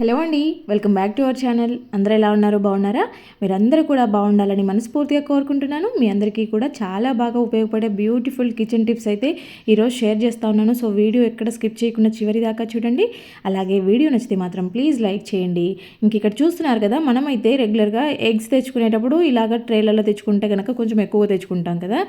Hello అండి welcome back to our channel. అందరూ ఎలా ఉన్నారు? బాగున్నారా? మీరందరూ కూడా బాగుండాలని మనస్ఫూర్తిగా కోరుకుంటున్నాను. మీ అందరికీ కూడా చాలా బాగా ఉపయోగపడే బ్యూటిఫుల్ కిచెన్ టిప్స్ అయితే ఈరోజు షేర్ చేస్తూ ఉన్నాను. సో వీడియో ఎక్కడ స్కిప్ చేయకుండా చివరి దాకా చూడండి. అలాగే వీడియో నచ్చితే మాత్రం ప్లీజ్ లైక్ చేయండి. ఇంక ఇక్కడ చూస్తున్నారు కదా మనమైతే రెగ్యులర్గా ఎగ్స్ తెచ్చుకునేటప్పుడు ఇలాగ ట్రేలలో తెచ్చుకుంటే కనుక కొంచెం ఎక్కువ తెచ్చుకుంటాం కదా.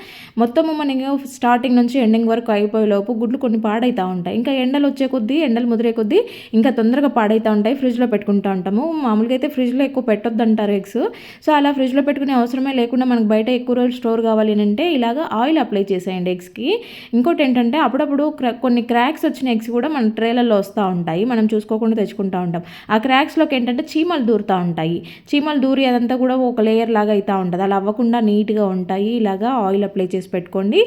మొత్తము మనకి స్టార్టింగ్ నుంచి ఎండింగ్ వరకు అయిపోయే లోపు గుడ్లు కొన్ని పాడైతూ ఉంటాయి. ఇంకా ఎండలు వచ్చే కొద్దీ ఎండలు ముదిరే కొద్దీ ఇంకా తొందరగా పాడైతూ ఉంటాయి. ఫ్రిడ్జ్లో పెట్టుకుంటూ ఉంటాము. మామూలుగా అయితే ఫ్రిడ్జ్లో ఎక్కువ పెట్టొద్దు అంటారు ఎగ్స్. సో అలా ఫ్రిడ్జ్లో పెట్టుకునే అవసరమే లేకుండా మనకు బయట ఎక్కువ రోజులు స్టోర్ కావాలి అంటే ఇలాగ ఆయిల్ అప్లై చేసేయండి ఎగ్స్కి. ఇంకోటి ఏంటంటే అప్పుడప్పుడు కొన్ని క్రాక్స్ వచ్చిన ఎగ్స్ కూడా మన ట్రేలర్లో వస్తూ ఉంటాయి. మనం చూసుకోకుండా తెచ్చుకుంటూ ఉంటాం. ఆ క్రాక్స్లోకి ఏంటంటే చీమలు దూరుతూ ఉంటాయి. చీమలు దూరి అదంతా కూడా ఒక లేయర్ లాగా అవుతూ ఉంటుంది. అలా అవ్వకుండా నీట్గా ఉంటాయి. ఇలాగా ఆయిల్ అప్లై చేసి పెట్టుకోండి.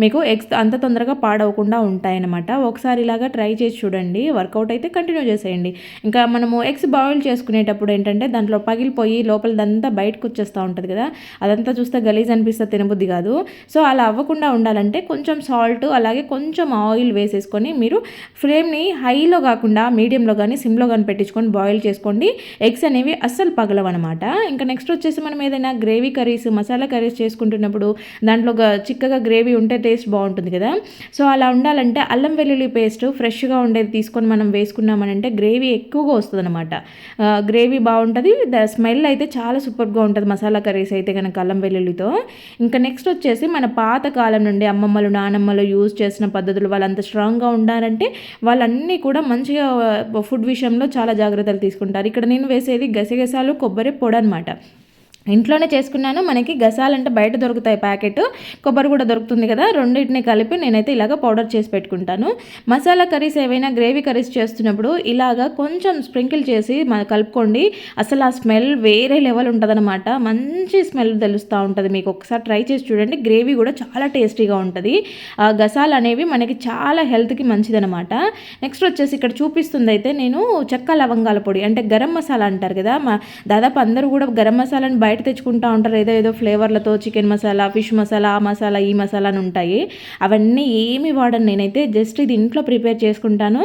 మీకు ఎగ్స్ అంత తొందరగా పాడవకుండా ఉంటాయన్నమాట. ఒకసారి ఇలాగా ట్రై చేసి చూడండి. వర్కౌట్ అయితే కంటిన్యూ చేసేయండి. ఇంకా మనము ఎగ్స్ బాయిల్ చేసుకునేటప్పుడు ఏంటంటే దాంట్లో పగిలిపోయి లోపలదంతా బయటకు వచ్చేస్తూ ఉంటుంది కదా అదంతా చూస్తే గలీజ్ అనిపిస్తే తినబుద్ధి కాదు. సో అలా అవ్వకుండా ఉండాలంటే కొంచెం సాల్ట్ అలాగే కొంచెం ఆయిల్ వేసేసుకొని మీరు ఫ్లేమ్ని హైలో కాకుండా మీడియంలో కానీ సిమ్లో కానీ పెట్టించుకొని బాయిల్ చేసుకోండి. ఎగ్స్ అనేవి అస్సలు పగలవన్నమాట. ఇంకా నెక్స్ట్ వచ్చేసి మనం ఏదైనా గ్రేవీ కర్రీస్ మసాలా కర్రీస్ చేసుకుంటున్నప్పుడు దాంట్లో చిక్కగా గ్రేవీ ఉంటే టేస్ట్ బాగుంటుంది కదా. సో అలా ఉండాలంటే అల్లం వెల్లుల్లి పేస్ట్ ఫ్రెష్గా ఉండేది తీసుకొని మనం వేసుకున్నామనంటే గ్రేవీ ఎక్కువగా వస్తుంది. అనమాట గ్రేవీ బాగుంటుంది ద స్మెల్ అయితే చాలా సూపర్గా ఉంటుంది. మసాలా కర్రీస్ అయితే కనుక అల్లం వెల్లుల్లితో. ఇంకా నెక్స్ట్ వచ్చేసి మన పాత కాలం నుండి అమ్మమ్మలు నానమ్మలు యూజ్ చేసిన పద్ధతులు వాళ్ళంత స్ట్రాంగ్గా ఉండాలంటే వాళ్ళన్నీ కూడా మంచిగా ఫుడ్ విషయంలో చాలా జాగ్రత్తలు తీసుకుంటారు. ఇక్కడ నేను వేసేది గసగసాలు కొబ్బరి పొడి అనమాట ఇంట్లోనే చేసుకున్నాను. మనకి గసాలంటే బయట దొరుకుతాయి ప్యాకెట్. కొబ్బరి కూడా దొరుకుతుంది కదా. రెండింటిని కలిపి నేనైతే ఇలాగ పౌడర్ చేసి పెట్టుకుంటాను. మసాలా కర్రీస్ ఏవైనా గ్రేవీ కర్రీస్ చేస్తున్నప్పుడు ఇలాగ కొంచెం స్ప్రింకిల్ చేసి కలుపుకోండి. అసలు ఆ స్మెల్ వేరే లెవెల్ ఉంటుందన్నమాట. మంచి స్మెల్ తెలుస్తూ ఉంటుంది మీకు. ఒకసారి ట్రై చేసి చూడండి. గ్రేవీ కూడా చాలా టేస్టీగా ఉంటుంది. ఆ గసాలు అనేవి మనకి చాలా హెల్త్కి మంచిదనమాట నెక్స్ట్ వచ్చేసి ఇక్కడ చూపిస్తుంది అయితే నేను చెక్క లవంగాల పొడి అంటే గరం మసాలా అంటారు కదా. మా దాదాపు అందరూ కూడా గరం మసాలాని బయట బయట తెచ్చుకుంటూ ఉంటారు. ఏదో ఏదో ఫ్లేవర్లతో చికెన్ మసాలా ఫిష్ మసాలా ఆ మసాలా ఈ మసాలా అని ఉంటాయి. అవన్నీ ఏమి వాడను నేనైతే. జస్ట్ ఇది ఇంట్లో ప్రిపేర్ చేసుకుంటాను.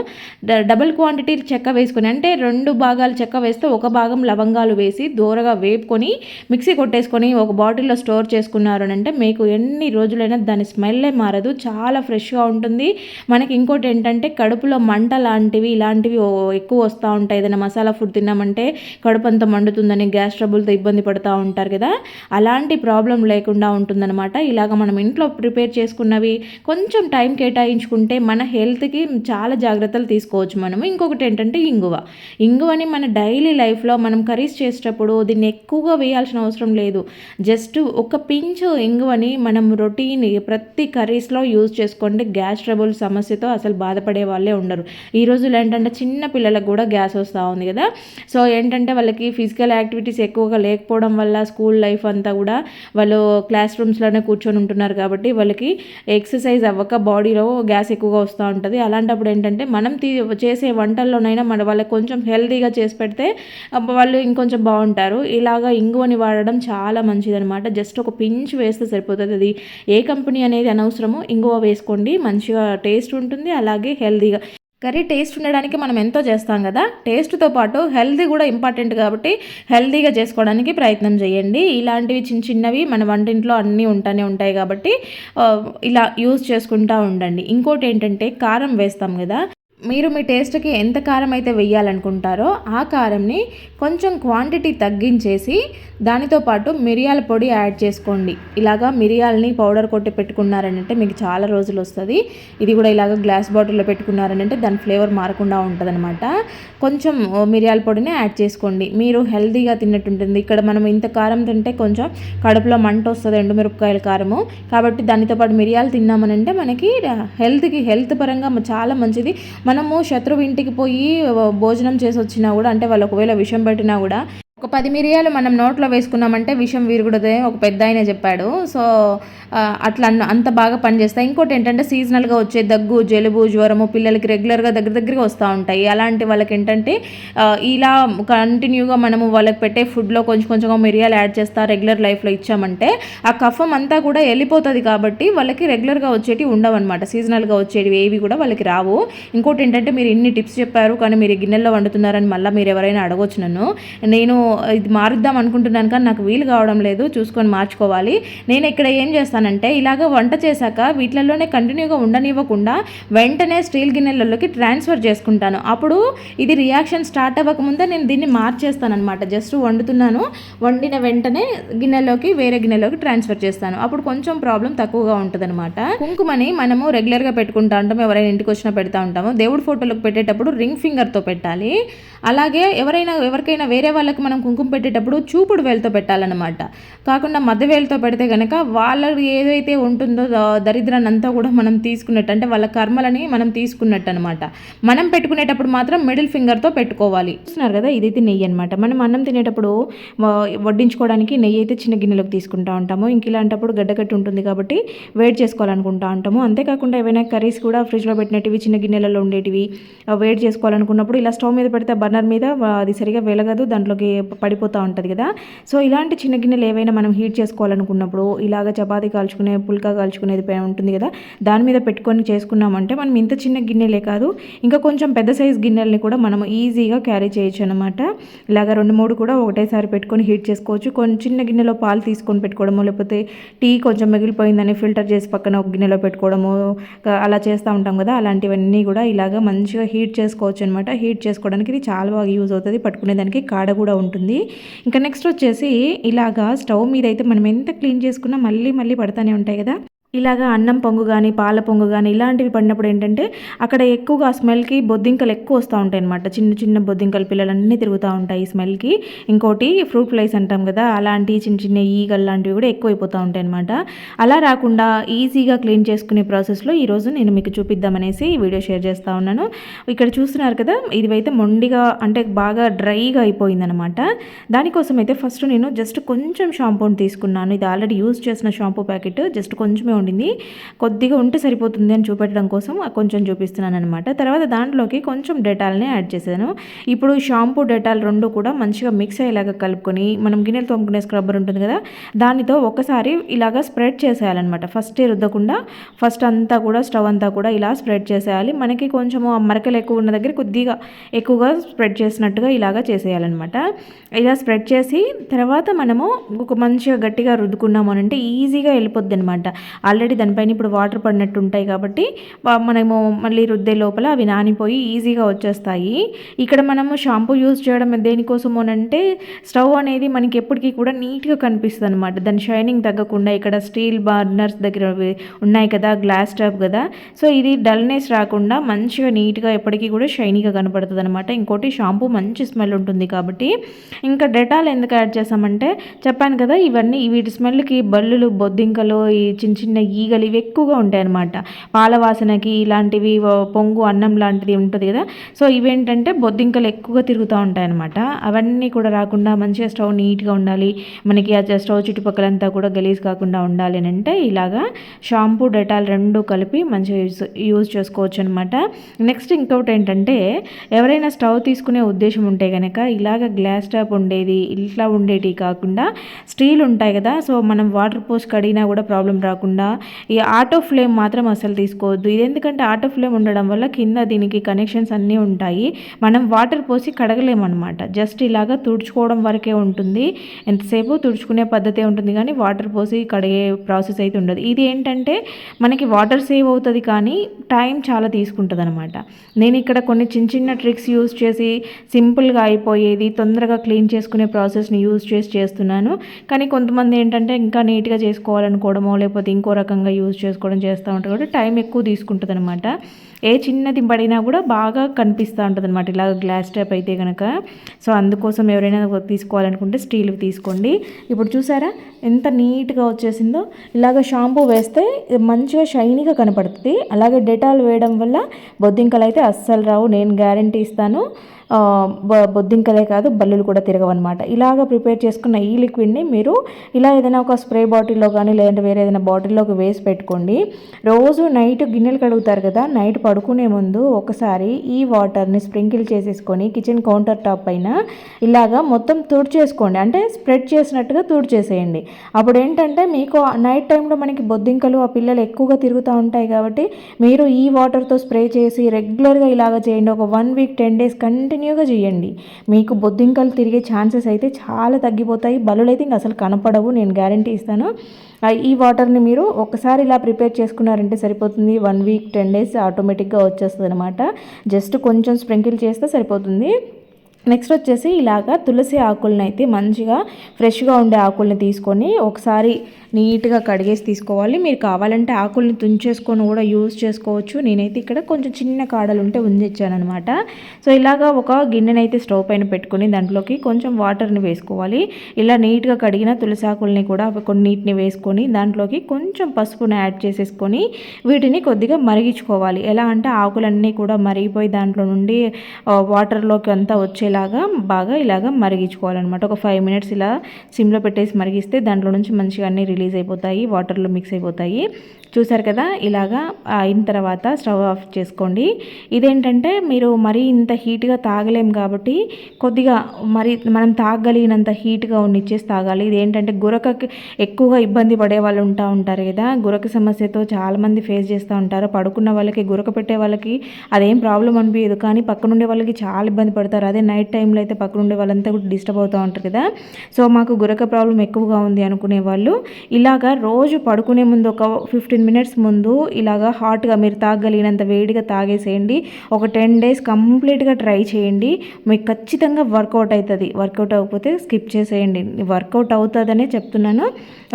డబుల్ క్వాంటిటీ చెక్క వేసుకుని అంటే రెండు భాగాలు చెక్క వేస్తే ఒక భాగం లవంగాలు వేసి దూరగా వేపుకొని మిక్సీ కొట్టేసుకొని ఒక బాటిల్లో స్టోర్ చేసుకున్నారు అంటే మీకు ఎన్ని రోజులైనా దాని స్మెల్లే మారదు. చాలా ఫ్రెష్గా ఉంటుంది. మనకి ఇంకోటి ఏంటంటే కడుపులో మంట లాంటివి ఇలాంటివి ఎక్కువ వస్తూ ఉంటాయి. ఏదైనా మసాలా ఫుడ్ తిన్నామంటే కడుపు అంతా మండుతుందని గ్యాస్ ట్రబుల్తో ఇబ్బంది పడతా ఉంటారు కదా? అలాంటి ప్రాబ్లం లేకుండా ఉంటుందన్నమాట. ఇలాగ మనం ఇంట్లో ప్రిపేర్ చేసుకున్నవి కొంచెం టైం కేటాయించుకుంటే మన హెల్త్కి చాలా జాగ్రత్తలు తీసుకోవచ్చు మనం. ఇంకొకటి ఏంటంటే ఇంగువ. ఇంగువని మన డైలీ లైఫ్లో మనం కర్రీస్ చేసేటప్పుడు దీన్ని ఎక్కువగా వేయాల్సిన అవసరం లేదు. జస్ట్ ఒక పించ్ ఇంగువని మనం రొటీన్ ప్రతి కర్రీస్లో యూజ్ చేసుకోండి. గ్యాస్ ట్రబుల్ సమస్యతో అసలు బాధపడే వాళ్ళే ఉండరు. ఈ రోజుల్లో ఏంటంటే చిన్న పిల్లలకు కూడా గ్యాస్ వస్తూ ఉంది కదా? సో ఏంటంటే వాళ్ళకి ఫిజికల్ యాక్టివిటీస్ ఎక్కువగా లేకపోవడం వల్ల వల్ల స్కూల్ లైఫ్ అంతా కూడా వాళ్ళు క్లాస్ రూమ్స్లోనే కూర్చొని ఉంటున్నారు కాబట్టి వాళ్ళకి ఎక్సర్సైజ్ అవ్వక బాడీలో గ్యాస్ ఎక్కువగా వస్తూ ఉంటుంది. అలాంటప్పుడు ఏంటంటే మనం తీ చేసే వంటల్లోనైనా మన వాళ్ళకి కొంచెం హెల్తీగా చేసి పెడితే వాళ్ళు ఇంకొంచెం బాగుంటారు. ఇలాగా ఇంగువని వాడడం చాలా మంచిదనమాట జస్ట్ ఒక పించ్ వేస్తే సరిపోతుంది. అది ఏ కంపెనీ అనేది అనవసరము. ఇంగువ వేసుకోండి. మంచిగా టేస్ట్ ఉంటుంది. అలాగే హెల్తీగా కర్రీ టేస్ట్ ఉండడానికి మనం ఎంతో చేస్తాం కదా. టేస్ట్తో పాటు హెల్తీ కూడా ఇంపార్టెంట్ కాబట్టి హెల్దీగా చేసుకోవడానికి ప్రయత్నం చేయండి. ఇలాంటివి చిన్న చిన్నవి మన వంటింట్లో అన్నీ ఉంటానే ఉంటాయి కాబట్టి ఇలా యూస్ చేసుకుంటూ ఉండండి. ఇంకోటి ఏంటంటే కారం వేస్తాం కదా. మీరు మీ టేస్ట్కి ఎంత కారం అయితే వెయ్యాలనుకుంటారో ఆ కారంని కొంచెం క్వాంటిటీ తగ్గించేసి దానితో పాటు మిరియాల పొడి యాడ్ చేసుకోండి. ఇలాగా మిరియాలని పౌడర్ కొట్టి పెట్టుకున్నారనంటే మీకు చాలా రోజులు వస్తుంది. ఇది కూడా ఇలాగ గ్లాస్ బాటిల్లో పెట్టుకున్నారనంటే దాని ఫ్లేవర్ మారకుండా ఉంటుందన్నమాట. కొంచెం మిరియాల పొడిని యాడ్ చేసుకోండి. మీరు హెల్తీగా తిన్నట్టుంటుంది. ఇక్కడ మనం ఇంత కారం తింటే కొంచెం కడుపులో మంట వస్తుంది ఎండుమిరపకాయల కారము. కాబట్టి దానితో పాటు మిరియాలు తిన్నామనంటే మనకి హెల్త్కి హెల్త్ పరంగా చాలా మంచిది. మనము శత్రువు ఇంటికి పోయి భోజనం చేసి వచ్చినా కూడా అంటే వాళ్ళు ఒకవేళ విషం పెట్టినా కూడా ఒక పది మిరియాలు మనం నోట్లో వేసుకున్నామంటే విషం విరుగుడదే ఒక పెద్ద ఆయన చెప్పాడు. సో అట్లా అంత బాగా పనిచేస్తాయి ఇంకోటి ఏంటంటే సీజనల్గా వచ్చే దగ్గు జలుబు జ్వరము పిల్లలకి రెగ్యులర్గా దగ్గర దగ్గరగా వస్తూ ఉంటాయి. అలాంటి వాళ్ళకి ఏంటంటే ఇలా కంటిన్యూగా మనము వాళ్ళకి పెట్టే ఫుడ్లో కొంచెం కొంచెంగా మిరియాలు యాడ్ చేస్తా రెగ్యులర్ లైఫ్లో ఇచ్చామంటే ఆ కఫం అంతా కూడా వెళ్ళిపోతుంది కాబట్టి వాళ్ళకి రెగ్యులర్గా వచ్చేవి ఉండవన్నమాట. సీజనల్గా వచ్చేవి ఏవి కూడా వాళ్ళకి రావు. ఇంకోటి ఏంటంటే మీరు ఇన్ని టిప్స్ చెప్పారు కానీ మీరు గిన్నెల్లో వండుతున్నారని మళ్ళీ మీరు ఎవరైనా అడగొచ్చు నన్ను. నేను ఇది మారుద్దాం అనుకుంటున్నాను కానీ నాకు వీలు కావడం లేదు చూసుకొని మార్చుకోవాలి. నేను ఇక్కడ ఏం చేస్తానంటే ఇలాగ వంట చేశాక వీటిలలోనే కంటిన్యూగా ఉండనివ్వకుండా వెంటనే స్టీల్ గిన్నెలలోకి ట్రాన్స్ఫర్ చేసుకుంటాను. అప్పుడు ఇది రియాక్షన్ స్టార్ట్ అవ్వకముందే నేను దీన్ని మార్చేస్తాను అనమాట జస్ట్ వండుతున్నాను వండిన వెంటనే గిన్నెలోకి వేరే గిన్నెలోకి ట్రాన్స్ఫర్ చేస్తాను. అప్పుడు కొంచెం ప్రాబ్లం తక్కువగా ఉంటుంది అనమాట కుంకుమని మనము రెగ్యులర్గా పెట్టుకుంటా ఉంటాం ఎవరైనా ఇంటికి వచ్చినా పెడతా ఉంటాము. దేవుడి ఫోటోలకు పెట్టేటప్పుడు రింగ్ ఫింగర్తో పెట్టాలి. అలాగే ఎవరైనా ఎవరికైనా వేరే వాళ్ళకి మనం కుంకుమ పెట్టేటప్పుడు చూపుడు వేలతో పెట్టాలన్నమాట. కాకుండా మధ్య వేలతో పెడితే కనుక వాళ్ళకి ఏదైతే ఉంటుందో దరిద్రాన్ని అంతా కూడా మనం తీసుకున్నట్టు అంటే వాళ్ళ కర్మలని మనం తీసుకున్నట్టు అనమాట మనం పెట్టుకునేటప్పుడు మాత్రం మిడిల్ ఫింగర్తో పెట్టుకోవాలి. చూస్తున్నారు కదా ఇదైతే నెయ్యి అనమాట మనం అన్నం తినేటప్పుడు వడ్డించుకోవడానికి నెయ్యి అయితే చిన్న గిన్నెలోకి తీసుకుంటా ఉంటాము. ఇంక ఇలాంటప్పుడు గడ్డకట్టి ఉంటుంది కాబట్టి వేడి చేసుకోవాలనుకుంటా ఉంటాము. అంతేకాకుండా ఏవైనా కర్రీస్ కూడా ఫ్రిడ్జ్లో పెట్టినటివి చిన్న గిన్నెలలో ఉండేటివి వేడి చేసుకోవాలనుకున్నప్పుడు ఇలా స్టవ్ మీద పెడితే బర్నర్ మీద అది సరిగా వెలగదు. దాంట్లోకి పడిపోతూ ఉంటుంది కదా. సో ఇలాంటి చిన్న గిన్నెలు ఏవైనా మనం హీట్ చేసుకోవాలనుకున్నప్పుడు ఇలాగ చపాతీ కాల్చుకునే పుల్కా కాల్చుకునేది ఉంటుంది కదా దాని మీద పెట్టుకొని చేసుకున్నామంటే మనం ఇంత చిన్న గిన్నెలే కాదు ఇంకా కొంచెం పెద్ద సైజ్ గిన్నెల్ని కూడా మనం ఈజీగా క్యారీ చేయొచ్చు అనమాట ఇలాగ రెండు మూడు కూడా ఒకటేసారి పెట్టుకొని హీట్ చేసుకోవచ్చు. కొంచెం చిన్న గిన్నెలో పాలు తీసుకొని పెట్టుకోవడము లేకపోతే టీ కొంచెం మిగిలిపోయిందని ఫిల్టర్ చేసి పక్కన ఒక గిన్నెలో పెట్టుకోవడము అలా చేస్తూ ఉంటాం కదా అలాంటివన్నీ కూడా ఇలాగ మంచిగా హీట్ చేసుకోవచ్చు అనమాట హీట్ చేసుకోవడానికి ఇది చాలా బాగా యూజ్ అవుతుంది. పట్టుకునేదానికి కాడ కూడా ఉంటుంది. ఇంకా నెక్స్ట్ వచ్చేసి ఇలాగా స్టవ్ మీద అయితే మనం ఎంత క్లీన్ చేసుకున్నా మళ్ళీ మళ్ళీ పడుతూనే ఉంటాయి కదా. ఇలాగా అన్నం పొంగు కానీ పాల పొంగు కానీ ఇలాంటివి పడినప్పుడు ఏంటంటే అక్కడ ఎక్కువగా స్మెల్కి బొద్దింకలు ఎక్కువ వస్తూ ఉంటాయి అనమాట చిన్న చిన్న బొద్దింకలు పిల్లలన్నీ తిరుగుతూ ఉంటాయి స్మెల్కి. ఇంకోటి ఫ్రూట్ ఫ్లైస్ అంటాం కదా అలాంటి చిన్న చిన్న ఈగలు లాంటివి కూడా ఎక్కువైపోతూ ఉంటాయి అనమాట అలా రాకుండా ఈజీగా క్లీన్ చేసుకునే ప్రాసెస్లో ఈరోజు నేను మీకు చూపిద్దామనేసి వీడియో షేర్ చేస్తూ ఉన్నాను. ఇక్కడ చూస్తున్నారు కదా ఇదివైతే మొండిగా అంటే బాగా డ్రైగా అయిపోయిందనమాట దానికోసం అయితే ఫస్ట్ నేను జస్ట్ కొంచెం షాంపూని తీసుకున్నాను. ఇది ఆల్రెడీ యూజ్ చేసిన షాంపూ ప్యాకెట్ జస్ట్ కొంచెమే ఉండింది. కొద్దిగా ఉంటే సరిపోతుంది అని చూపెట్టడం కోసం కొంచెం చూపిస్తున్నాను అనమాట తర్వాత దాంట్లోకి కొంచెం డెటాల్ని యాడ్ చేశాను. ఇప్పుడు షాంపూ డెటాల్ రెండు కూడా మంచిగా మిక్స్ అయ్యేలాగా కలుపుకొని మనం గిన్నెలు తోముకునే స్క్రబ్బర్ ఉంటుంది కదా దానితో ఒకసారి ఇలాగా స్ప్రెడ్ చేసేయాలన్నమాట. ఫస్ట్ రుద్దకుండా ఫస్ట్ అంతా కూడా స్టవ్ అంతా కూడా ఇలా స్ప్రెడ్ చేసేయాలి. మనకి కొంచెము మరకలు ఎక్కువ ఉన్న దగ్గర కొద్దిగా ఎక్కువగా స్ప్రెడ్ చేసినట్టుగా ఇలాగా చేసేయాలన్నమాట. ఇలా స్ప్రెడ్ చేసి తర్వాత మనము ఒక మంచిగా గట్టిగా రుద్దుకున్నాము అంటే ఈజీగా వెళ్ళిపోద్ది అనమాట ఆల్రెడీ దానిపైన ఇప్పుడు వాటర్ పడినట్టు ఉంటాయి కాబట్టి మనము మళ్ళీ రుద్దే లోపల అవి నానిపోయి ఈజీగా వచ్చేస్తాయి. ఇక్కడ మనము షాంపూ యూజ్ చేయడం దేనికోసమోనంటే అంటే స్టవ్ అనేది మనకి ఎప్పటికీ కూడా నీట్గా కనిపిస్తుంది అనమాట దాని షైనింగ్ తగ్గకుండా ఇక్కడ స్టీల్ బర్నర్స్ దగ్గర ఉన్నాయి కదా గ్లాస్ టాప్ కదా. సో ఇది డల్నెస్ రాకుండా మంచిగా నీట్గా ఎప్పటికీ కూడా షైనీగా కనపడుతుంది అనమాట ఇంకోటి షాంపూ మంచి స్మెల్ ఉంటుంది కాబట్టి. ఇంకా డెటాల్ ఎందుకు యాడ్ చేసామంటే చెప్పాను కదా ఇవన్నీ వీటి స్మెల్కి బల్లులు బొద్దింకలు ఈ చిన్న చిన్న ఈగలు ఇవి ఎక్కువగా ఉంటాయి అన్నమాట పాల వాసనకి ఇలాంటివి పొంగు అన్నం లాంటిది ఉంటుంది కదా. సో ఇవేంటంటే బొద్దింకలు ఎక్కువగా తిరుగుతూ ఉంటాయి అనమాట అవన్నీ కూడా రాకుండా మంచిగా స్టవ్ నీట్గా ఉండాలి. మనకి ఆ స్టవ్ చుట్టుపక్కలంతా కూడా గలీజ్ కాకుండా ఉండాలి అని అంటే ఇలాగా షాంపూ డెటాల్ రెండు కలిపి మంచిగా యూజ్ యూజ్ చేసుకోవచ్చు అనమాట నెక్స్ట్ ఇంకొకటి ఏంటంటే ఎవరైనా స్టవ్ తీసుకునే ఉద్దేశం ఉంటే కనుక ఇలాగ గ్లాస్ టాప్ ఉండేది ఇట్లా ఉండేటివి కాకుండా స్టీల్ ఉంటాయి కదా. సో మనం వాటర్ పోసి కడిగినా కూడా ప్రాబ్లం రాకుండా ఈ ఆటో ఫ్లేమ్ మాత్రం అసలు తీసుకోవద్దు. ఇది ఎందుకంటే ఆటో ఫ్లేమ్ ఉండడం వల్ల కింద దీనికి కనెక్షన్స్ అన్నీ ఉంటాయి. మనం వాటర్ పోసి కడగలేమన్నమాట. జస్ట్ ఇలాగా తుడుచుకోవడం వరకే ఉంటుంది. ఎంతసేపు తుడుచుకునే పద్ధతి ఉంటుంది కానీ వాటర్ పోసి కడిగే ప్రాసెస్ అయితే ఉండదు. ఇది ఏంటంటే మనకి వాటర్ సేవ్ అవుతుంది కానీ టైం చాలా తీసుకుంటుంది అనమాట నేను ఇక్కడ కొన్ని చిన్న చిన్న ట్రిక్స్ యూస్ చేసి సింపుల్గా అయిపోయేది తొందరగా క్లీన్ చేసుకునే ప్రాసెస్ని యూజ్ చేసి చేస్తున్నాను. కానీ కొంతమంది ఏంటంటే ఇంకా నీట్గా చేసుకోవాలనుకోవడమో లేకపోతే ఇంకో రకంగా యూజ్ చేసుకోవడం చేస్తూ ఉంటారు కాబట్టి టైం ఎక్కువ తీసుకుంటుంది అనమాట ఏ చిన్నది పడినా కూడా బాగా కనిపిస్తూ ఉంటుంది అనమాట ఇలా గ్లాస్ టైప్ అయితే కనుక సో అందుకోసం ఎవరైనా తీసుకోవాలనుకుంటే స్టీల్ తీసుకోండి. ఇప్పుడు చూసారా? ఎంత నీట్గా వచ్చేసిందో. ఇలాగ షాంపూ వేస్తే మంచిగా షైనీగా కనపడుతుంది. అలాగే డెటాల్ వేయడం వల్ల బొద్దింకలు అయితే అస్సలు రావు. నేను గ్యారంటీ ఇస్తాను. బొద్దింకలే కాదు బల్లులు కూడా తిరగవన్నమాట. ఇలాగ ప్రిపేర్ చేసుకున్న ఈ లిక్విడ్ని మీరు ఇలా ఏదైనా ఒక స్ప్రే బాటిల్లో కానీ లేదంటే వేరే ఏదైనా బాటిల్లోకి వేసి పెట్టుకోండి. రోజు నైట్ గిన్నెలు కడుగుతారు కదా నైట్ పడుకునే ముందు ఒకసారి ఈ వాటర్ని స్ప్రింకిల్ చేసేసుకొని కిచెన్ కౌంటర్ టాప్ పైన ఇలాగా మొత్తం తుడిచేసుకోండి. అంటే స్ప్రెడ్ చేసినట్టుగా తుడిచేసేయండి. అప్పుడు ఏంటంటే మీకు నైట్ టైంలో మనకి బొద్దింకలు ఆ పిల్లలు ఎక్కువగా తిరుగుతూ ఉంటాయి కాబట్టి మీరు ఈ వాటర్తో స్ప్రే చేసి రెగ్యులర్గా ఇలాగ చేయండి. ఒక one week ten days continue కంటిన్యూగా చేయండి. మీకు బొద్దింకలు తిరిగే ఛాన్సెస్ అయితే చాలా తగ్గిపోతాయి. బలులైతే ఇంకా అసలు కనపడవు. నేను గ్యారంటీ ఇస్తాను. ఈ వాటర్ని మీరు ఒకసారి ఇలా ప్రిపేర్ చేసుకున్నారంటే సరిపోతుంది. వన్ వీక్ టెన్ డేస్ ఆటోమేటిక్గా వచ్చేస్తుంది అనమాట జస్ట్ కొంచెం స్ప్రింకిల్ చేస్తే సరిపోతుంది. నెక్స్ట్ వచ్చేసి ఇలాగా తులసి ఆకులను అయితే మంచిగా ఫ్రెష్గా ఉండే ఆకుల్ని తీసుకొని ఒకసారి నీట్గా కడిగేసి తీసుకోవాలి. మీరు కావాలంటే ఆకుల్ని తుంచేసుకొని కూడా యూజ్ చేసుకోవచ్చు. నేనైతే ఇక్కడ కొంచెం చిన్న కాడలు ఉంటే ఉందిచ్చాను సో ఇలాగా ఒక గిన్నెనైతే స్టవ్ పైన పెట్టుకొని దాంట్లోకి కొంచెం వాటర్ని వేసుకోవాలి. ఇలా నీట్గా కడిగిన తులసి ఆకుల్ని కూడా కొన్నిటిని వేసుకొని దాంట్లోకి కొంచెం పసుపుని యాడ్ చేసేసుకొని వీటిని కొద్దిగా మరిగించుకోవాలి. ఎలా అంటే ఆకులన్నీ కూడా మరిగిపోయి దాంట్లో నుండి వాటర్లోకి అంతా వచ్చేలాగా బాగా ఇలాగా మరిగించుకోవాలన్నమాట. ఒక ఫైవ్ మినిట్స్ ఇలా సిమ్లో పెట్టేసి మరిగిస్తే దాంట్లో నుంచి మంచిగా అన్నీ రిలీజ్ రిలీజ్ అయిపోతాయి వాటర్లో మిక్స్ అయిపోతాయి. చూసారు కదా ఇలాగా అయిన తర్వాత స్టవ్ ఆఫ్ చేసుకోండి. ఇదేంటంటే మీరు మరీ ఇంత హీట్గా తాగలేం కాబట్టి కొద్దిగా మరి మనం తాగలిగినంత హీట్గా ఉన్నిచ్చేసి తాగాలి. ఇదేంటంటే గురకకి ఎక్కువగా ఇబ్బంది పడే వాళ్ళు ఉంటా ఉంటారు కదా గురక సమస్యతో చాలామంది ఫేస్ చేస్తూ ఉంటారు. పడుకున్న వాళ్ళకి గురక పెట్టే వాళ్ళకి అదేం ప్రాబ్లం అనిపించదు కానీ పక్కనుండే వాళ్ళకి చాలా ఇబ్బంది పడతారు. అదే నైట్ టైంలో అయితే పక్కనుండే వాళ్ళంతా కూడా డిస్టర్బ్ అవుతూ ఉంటారు కదా. సో మాకు గురక ప్రాబ్లం ఎక్కువగా ఉంది అనుకునే వాళ్ళు ఇలాగా రోజు పడుకునే ముందు ఒక ఫిఫ్టీన్ మినిట్స్ ముందు ఇలాగా హాట్గా మీరు తాగలిగినంత వేడిగా తాగేసేయండి. ఒక టెన్ డేస్ కంప్లీట్గా ట్రై చేయండి. మీకు ఖచ్చితంగా వర్కౌట్ అవుతుంది వర్కౌట్ అవ్వకపోతే స్కిప్ చేసేయండి. వర్కౌట్ అవుతుందనే చెప్తున్నాను.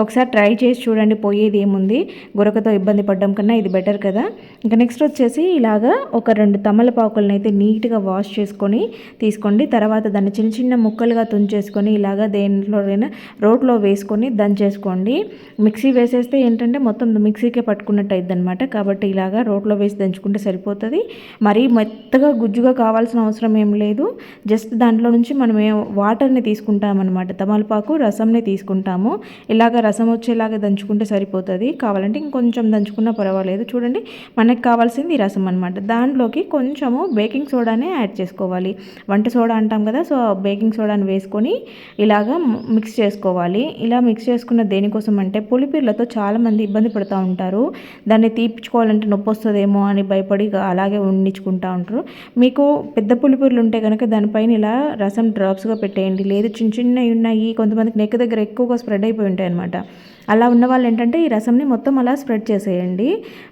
ఒకసారి ట్రై చేసి చూడండి పోయేది ఏముంది. గురకతో ఇబ్బంది పడ్డం కన్నా ఇది బెటర్ కదా. ఇంకా నెక్స్ట్ వచ్చేసి ఇలాగా ఒక రెండు తమలపాకులను అయితే నీట్గా వాష్ చేసుకొని తీసుకోండి. తర్వాత దాన్ని చిన్న చిన్న ముక్కలుగా తుంచేసుకొని ఇలాగా దేంట్లోనైనా రోట్లో వేసుకొని దంచేసుకోండి. మిక్సీ వేసేస్తే ఏంటంటే మొత్తం మిక్సీకే పట్టుకున్నట్టు అయింది అనమాట కాబట్టి ఇలాగా రోట్లో వేసి దంచుకుంటే సరిపోతుంది. మరీ మెత్తగా గుజ్జుగా కావాల్సిన అవసరం ఏం లేదు. జస్ట్ దాంట్లో నుంచి మనం వాటర్ని తీసుకుంటామన్నమాట. తమలపాకు రసంని తీసుకుంటాము. ఇలాగ రసం వచ్చేలాగా దంచుకుంటే సరిపోతుంది. కావాలంటే ఇంకొంచెం దంచుకున్నా పర్వాలేదు. చూడండి మనకి కావాల్సింది ఈ రసం అనమాట దాంట్లోకి కొంచెము బేకింగ్ సోడానే యాడ్ చేసుకోవాలి. వంట సోడా అంటాం కదా సో బేకింగ్ సోడాని వేసుకొని ఇలాగా మిక్స్ చేసుకోవాలి. ఇలా మిక్స్ చేసుకున్న దేనికోసం అంటే పులిపీర్లతో చాలామంది ఇబ్బంది పడుతూ ఉంటారు. దాన్ని తీపించుకోవాలంటే నొప్పి వస్తుందేమో అని భయపడి అలాగే వండించుకుంటూ ఉంటారు. మీకు పెద్ద పులిపీర్లు ఉంటే కనుక దానిపైన ఇలా రసం డ్రాప్స్గా పెట్టేయండి. లేదు చిన్న చిన్నవి ఉన్నాయి. కొంతమందికి నెక్ దగ్గర ఎక్కువగా స్ప్రెడ్ అయిపోయి ఉంటాయి అనమాట అలా ఉన్న వాళ్ళు ఏంటంటే ఈ రసంని మొత్తం అలా స్ప్రెడ్ చేసేయండి.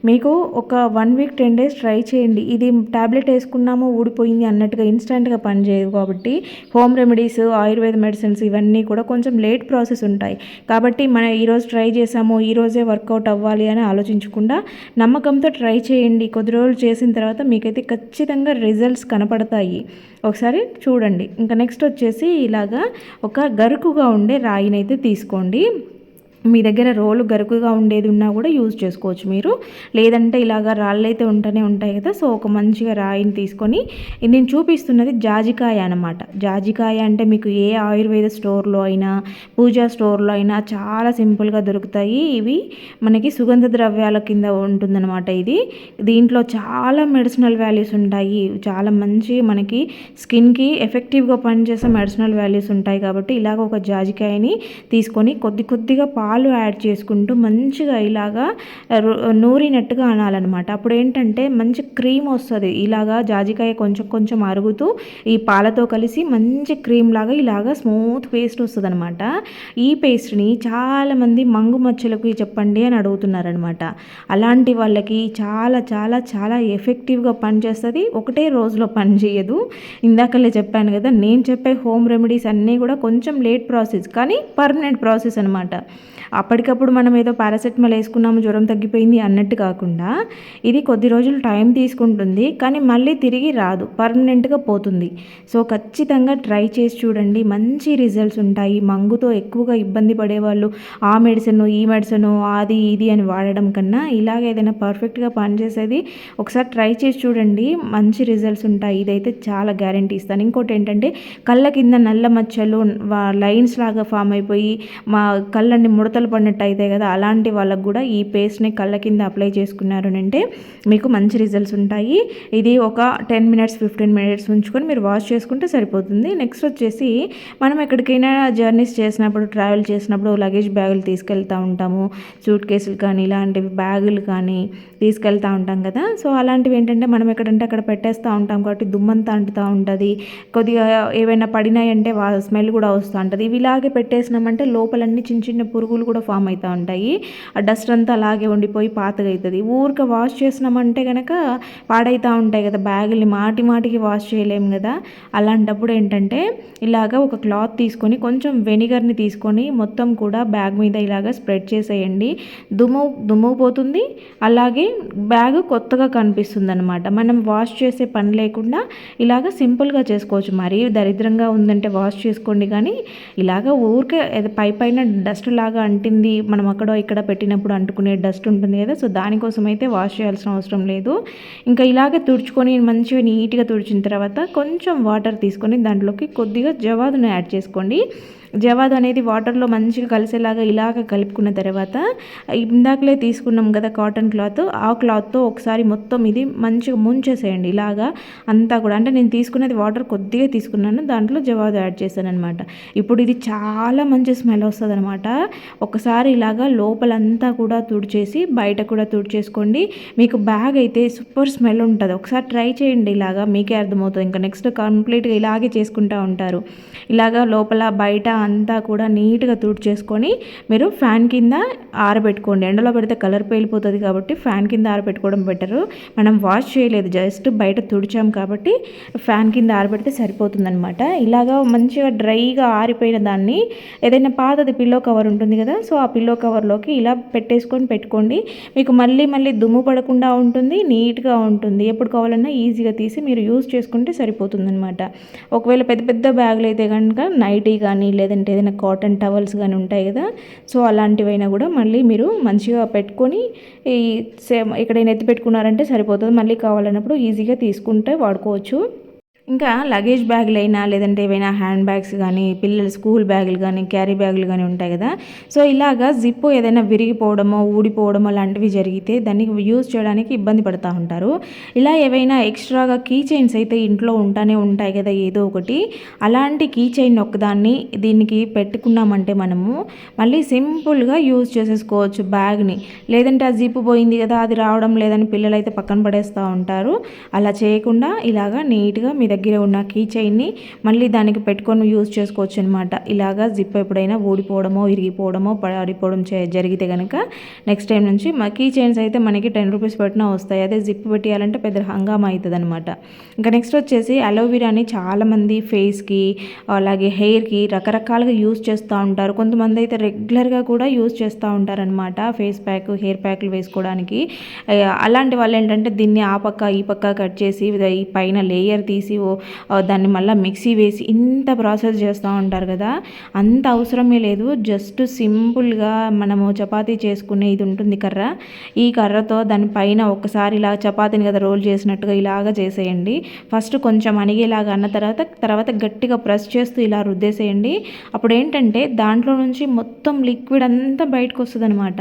మీకు ఒక one week ten days try చేయండి. ఇది ట్యాబ్లెట్ వేసుకున్నాము ఊడిపోయింది అన్నట్టుగా ఇన్స్టెంట్గా పనిచేయదు కాబట్టి హోమ్ రెమెడీస్ ఆయుర్వేద మెడిసిన్స్ ఇవన్నీ కూడా కొంచెం లేట్ ప్రాసెస్ ఉంటాయి. కాబట్టి మనం ఈరోజు ట్రై చేసాము ఈరోజే వర్కౌట్ అవ్వాలి అని ఆలోచించకుండా నమ్మకంతో ట్రై చేయండి. కొద్ది రోజులు చేసిన తర్వాత మీకైతే ఖచ్చితంగా రిజల్ట్స్ కనపడతాయి. ఒకసారి చూడండి. ఇంకా నెక్స్ట్ వచ్చేసి ఇలాగా ఒక గరుకుగా ఉండే రాయినైతే తీసుకోండి. మీ దగ్గర రోలు గరుకుగా ఉండేది ఉన్నా కూడా యూజ్ చేసుకోవచ్చు మీరు. లేదంటే ఇలాగ రాళ్ళు అయితే ఉంటూనే ఉంటాయి కదా సో ఒక మంచిగా రాయిని తీసుకొని నేను చూపిస్తున్నది జాజికాయ అనమాట జాజికాయ అంటే మీకు ఏ ఆయుర్వేద స్టోర్లో అయినా పూజా స్టోర్లో అయినా చాలా సింపుల్గా దొరుకుతాయి. ఇవి మనకి సుగంధ ద్రవ్యాల కింద ఉంటుందన్నమాట ఇది. దీంట్లో చాలా మెడిసినల్ వాల్యూస్ ఉంటాయి. చాలా మంచి మనకి స్కిన్కి ఎఫెక్టివ్గా పనిచేసే మెడిసినల్ వాల్యూస్ ఉంటాయి కాబట్టి ఇలాగ ఒక జాజికాయని తీసుకొని కొద్ది కొద్దిగా పాలు పాలు యాడ్ చేసుకుంటూ మంచిగా ఇలాగా నూరినట్టుగా అనాలన్నమాట. అప్పుడు ఏంటంటే మంచి క్రీమ్ వస్తుంది. ఇలాగా జాజికాయ కొంచెం కొంచెం అరుగుతూ ఈ పాలతో కలిసి మంచి క్రీమ్ లాగా ఇలాగా స్మూత్ పేస్ట్ వస్తుంది అనమాట ఈ పేస్ట్ని చాలామంది మంగు మచ్చలకు చెప్పండి అని అడుగుతున్నారనమాట అలాంటి వాళ్ళకి చాలా చాలా చాలా ఎఫెక్టివ్గా పనిచేస్తుంది. ఒకటే రోజులో పని చేయదు. ఇందాకలే చెప్పాను కదా నేను చెప్పే హోమ్ రెమెడీస్ అన్నీ కూడా కొంచెం లేట్ ప్రాసెస్ కానీ పర్మనెంట్ ప్రాసెస్ అనమాట అప్పటికప్పుడు మనం ఏదో పారాసెటమాల్ వేసుకున్నాము జ్వరం తగ్గిపోయింది అన్నట్టు కాకుండా ఇది కొద్ది రోజులు టైం తీసుకుంటుంది కానీ మళ్ళీ తిరిగి రాదు పర్మనెంట్గా పోతుంది. సో ఖచ్చితంగా ట్రై చేసి చూడండి. మంచి రిజల్ట్స్ ఉంటాయి. మంగుతో ఎక్కువగా ఇబ్బంది పడేవాళ్ళు ఆ మెడిసిన్ ఈ మెడిసిన్ అది ఇది అని వాడడం కన్నా ఇలాగ ఏదైనా పర్ఫెక్ట్గా పనిచేసేది ఒకసారి ట్రై చేసి చూడండి. మంచి రిజల్ట్స్ ఉంటాయి. ఇదైతే చాలా గ్యారంటీ ఇస్తాను. ఇంకోటి ఏంటంటే కళ్ళ కింద నల్ల మచ్చలు లైన్స్ లాగా ఫామ్ అయిపోయి మా కళ్ళని ముడ ముడతలు పడినట్టు అవుతాయి కదా అలాంటి వాళ్ళకు కూడా ఈ పేస్ట్ని కళ్ళ కింద అప్లై చేసుకున్నారు అంటే మీకు మంచి రిజల్ట్స్ ఉంటాయి. ఇది ఒక టెన్ మినిట్స్ ఫిఫ్టీన్ మినిట్స్ ఉంచుకొని మీరు వాష్ చేసుకుంటే సరిపోతుంది. నెక్స్ట్ వచ్చేసి మనం ఎక్కడికైనా జర్నీస్ చేసినప్పుడు ట్రావెల్ చేసినప్పుడు లగేజ్ బ్యాగులు తీసుకెళ్తూ ఉంటాము. సూట్ కేసులు కానీ ఇలాంటివి బ్యాగులు కానీ తీసుకెళ్తూ ఉంటాం కదా. సో అలాంటివి ఏంటంటే మనం ఎక్కడంటే అక్కడ పెట్టేస్తూ ఉంటాం కాబట్టి దుమ్మంతా అంటుతూ ఉంటుంది. కొద్దిగా ఏవైనా పడినాయంటే వా స్మెల్ కూడా వస్తూ ఉంటుంది. ఇవి ఇలాగే పెట్టేసినామంటే లోపలన్నీ చిన్న చిన్న పురుగులు కూడా ఫామ్ అవుతూ ఉంటాయి. ఆ డస్ట్ అంతా అలాగే ఉండిపోయి పాతగా అవుతుంది ఊరికే వాష్ చేసినామంటే కనుక పాడైతూ ఉంటాయి కదా బ్యాగుల్ని మాటి మాటికి వాష్ చేయలేము కదా. అలాంటప్పుడు ఏంటంటే ఇలాగ ఒక క్లాత్ తీసుకొని కొంచెం వెనిగర్ని తీసుకొని మొత్తం కూడా బ్యాగ్ మీద ఇలాగ స్ప్రెడ్ చేసేయండి. దుమ్ము దుమ్ము పోతుంది. అలాగే బ్యాగ్ కొత్తగా కనిపిస్తుంది అనమాట మనం వాష్ చేసే పని లేకుండా ఇలాగ సింపుల్గా చేసుకోవచ్చు. మరీ దరిద్రంగా ఉందంటే వాష్ చేసుకోండి కానీ ఇలాగ ఊరికే పై పైన డస్ట్ లాగా అంటింది మనం అక్కడ ఇక్కడ పెట్టినప్పుడు అంటుకునే డస్ట్ ఉంటుంది కదా సో దానికోసం అయితే వాష్ చేయాల్సిన అవసరం లేదు. ఇంకా ఇలాగే తుడుచుకొని మంచిగా నీట్గా తుడిచిన తర్వాత కొంచెం వాటర్ తీసుకొని దాంట్లోకి కొద్దిగా జవాదును యాడ్ చేసుకోండి. జవాదు అనేది వాటర్లో మంచిగా కలిసేలాగా ఇలాగ కలుపుకున్న తర్వాత ఇందాకలే తీసుకున్నాం కదా కాటన్ క్లాత్ ఆ క్లాత్తో ఒకసారి మొత్తం ఇది మంచిగా ముంచేసేయండి. ఇలాగా అంతా కూడా. అంటే నేను తీసుకున్నది వాటర్ కొద్దిగా తీసుకున్నాను దాంట్లో జవాదు యాడ్ చేశాను అనమాట ఇప్పుడు ఇది చాలా మంచి స్మెల్ వస్తుంది అనమాట ఒకసారి ఇలాగా లోపలంతా కూడా తుడిచేసి బయట కూడా తుడిచేసుకోండి. మీకు బ్యాగ్ అయితే సూపర్ స్మెల్ ఉంటుంది. ఒకసారి ట్రై చేయండి ఇలాగా. మీకే అర్థమవుతుంది. ఇంకా నెక్స్ట్ కంప్లీట్గా ఇలాగే చేసుకుంటూ ఉంటారు. ఇలాగా లోపల బయట అంతా కూడా నీట్గా తుడిచేసుకొని మీరు ఫ్యాన్ కింద ఆరబెట్టుకోండి. ఎండలో పెడితే కలర్ పేలిపోతుంది కాబట్టి ఫ్యాన్ కింద ఆరబెట్టుకోవడం బెటరు. మనం వాష్ చేయలేదు జస్ట్ బయట తుడిచాం కాబట్టి ఫ్యాన్ కింద ఆరబెడితే సరిపోతుందనమాట ఇలాగా మంచిగా డ్రైగా ఆరిపోయిన దాన్ని ఏదైనా పాతది పిల్లో కవర్ ఉంటుంది కదా సో ఆ పిల్లో కవర్లోకి ఇలా పెట్టేసుకొని పెట్టుకోండి. మీకు మళ్ళీ మళ్ళీ దుమ్ము పడకుండా ఉంటుంది నీట్గా ఉంటుంది. ఎప్పుడు కావాలన్నా ఈజీగా తీసి మీరు యూజ్ చేసుకుంటే సరిపోతుందనమాట ఒకవేళ పెద్ద పెద్ద బ్యాగులు అయితే కనుక నైటీ కానీ లేదంటే ఏదైనా కాటన్ టవల్స్ కానీ ఉంటాయి కదా సో అలాంటివైనా కూడా మళ్ళీ మీరు మంచిగా పెట్టుకొని ఈ సేమ్ ఎక్కడైనా ఎత్తి పెట్టుకున్నారంటే సరిపోతుంది. మళ్ళీ కావాలన్నప్పుడు ఈజీగా తీసుకుంటే వాడుకోవచ్చు. ఇంకా లగేజ్ బ్యాగులు అయినా లేదంటే ఏవైనా హ్యాండ్ బ్యాగ్స్ కానీ పిల్లల స్కూల్ బ్యాగులు కానీ క్యారీ బ్యాగులు కానీ ఉంటాయి కదా. సో ఇలాగా జిప్పు ఏదైనా విరిగిపోవడమో ఊడిపోవడమో లాంటివి జరిగితే దాన్ని యూజ్ చేయడానికి ఇబ్బంది పడుతూ ఉంటారు. ఇలా ఏవైనా ఎక్స్ట్రాగా కీ చైన్స్ అయితే ఇంట్లో ఉంటానే ఉంటాయి కదా ఏదో ఒకటి. అలాంటి కీ చైన్ ఒకదాన్ని దీనికి పెట్టుకున్నామంటే మనము మళ్ళీ సింపుల్గా యూజ్ చేసేసుకోవచ్చు బ్యాగ్ని లేదంటే ఆ జిప్పు పోయింది కదా అది రావడం లేదని పిల్లలు అయితే పక్కన పడేస్తూ ఉంటారు. అలా చేయకుండా ఇలాగా నీట్గా మీ దగ్గర దగ్గర ఉన్న కీ చైన్ని మళ్ళీ దానికి పెట్టుకొని యూజ్ చేసుకోవచ్చు అనమాట ఇలాగా జిప్ ఎప్పుడైనా ఊడిపోవడమో ఇరిగిపోవడమో పడిపోవడం జరిగితే కనుక నెక్స్ట్ టైం నుంచి మా కీ చైన్స్ అయితే మనకి టెన్ రూపీస్ పెట్టినా వస్తాయి. అదే జిప్ పెట్టేయాలంటే పెద్ద హంగామా అవుతుంది అనమాట ఇంకా నెక్స్ట్ వచ్చేసి అలోవెరాని చాలామంది ఫేస్కి అలాగే హెయిర్కి రకరకాలుగా యూజ్ చేస్తూ ఉంటారు. కొంతమంది అయితే రెగ్యులర్గా కూడా యూజ్ చేస్తూ ఉంటారనమాట ఫేస్ ప్యాక్ హెయిర్ ప్యాక్లు వేసుకోవడానికి. అలాంటి వాళ్ళు ఏంటంటే దీన్ని ఆ పక్క ఈ పక్క కట్ చేసి ఈ పైన లేయర్ తీసి దాన్ని మళ్ళీ మిక్సీ వేసి ఇంత ప్రాసెస్ చేస్తూ ఉంటారు కదా అంత అవసరమే లేదు. జస్ట్ సింపుల్గా మనము చపాతీ చేసుకునే ఇది ఉంటుంది కర్ర. ఈ కర్రతో దానిపైన ఒకసారి ఇలా చపాతీని కదా రోల్ చేసినట్టుగా ఇలాగ చేసేయండి. ఫస్ట్ కొంచెం అణిగేలాగా అన్న తర్వాత తర్వాత గట్టిగా ప్రెస్ చేస్తూ ఇలా రుద్దేసేయండి. అప్పుడు ఏంటంటే దాంట్లో నుంచి మొత్తం లిక్విడ్ అంతా బయటకు వస్తుంది అనమాట